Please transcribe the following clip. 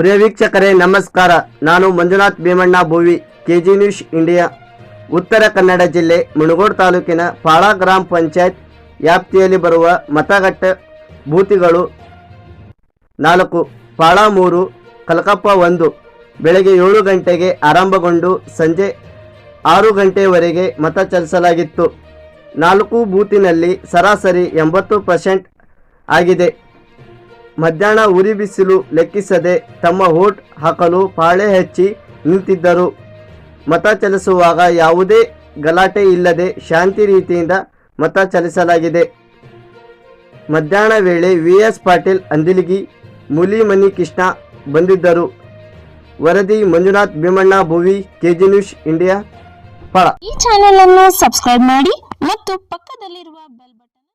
ಪ್ರಿಯ ವೀಕ್ಷಕರೇ, ನಮಸ್ಕಾರ. ನಾನು Manjunath Bhimanna Bhuvi, KG news India, Uttara Kannada ಜಿಲ್ಲೆ, ಮುಣಗೋಡ್ ತಾಲೂಕಿನ ಪಾಳ ಗ್ರಾಮ ಪಂಚಾಯತ್ ವ್ಯಾಪ್ತಿಯಲ್ಲಿ ಬರುವ ಮತಗಟ್ಟ ಬೂತಿಗಳು ನಾಲ್ಕು, ಪಾಳ ಮೂರು, ಕಲಕಪ್ಪ ಒಂದು. ಬೆಳಗ್ಗೆ ಏಳು ಗಂಟೆಗೆ ಆರಂಭಗೊಂಡು ಸಂಜೆ ಆರು ಗಂಟೆಯವರೆಗೆ ಮತ ಚಲಿಸಲಾಗಿತ್ತು. ನಾಲ್ಕು ಬೂತಿನಲ್ಲಿ ಸರಾಸರಿ ಎಂಬತ್ತು ಪರ್ಸೆಂಟ್ ಆಗಿದೆ. ಮಧ್ಯಾಹ್ನ ಉರಿ ಬಿಸಿಲು ಲೆಕ್ಕಿಸದೆ ತಮ್ಮ ಓಟ್ ಹಾಕಲು ಪಾಳೆ ಹಚ್ಚಿ ನಿಂತಿದ್ದರು. ಮತ ಚಲಿಸುವಾಗ ಯಾವುದೇ ಗಲಾಟೆ ಇಲ್ಲದೆ ಶಾಂತಿ ರೀತಿಯಿಂದ ಮತ ಚಲಿಸಲಾಗಿದೆ. ಮಧ್ಯಾಹ್ನ ವೇಳೆ ವಿ ಎಸ್ ಪಾಟೀಲ್, ಅಂದಿಲಿಗಿ, ಮುಲಿಮನಿ ಕೃಷ್ಣ ಬಂದಿದ್ದರು. ವರದಿ Manjunath, Bhimanna, Bhuvi, KG news India ಈ ಚಾನೆಲ್ ಅನ್ನು ಸಬ್ಸ್ಕ್ರೈಬ್ ಮಾಡಿ ಮತ್ತು ಪಕ್ಕದಲ್ಲಿರುವ ಬೆಲ್ ಬಟನ್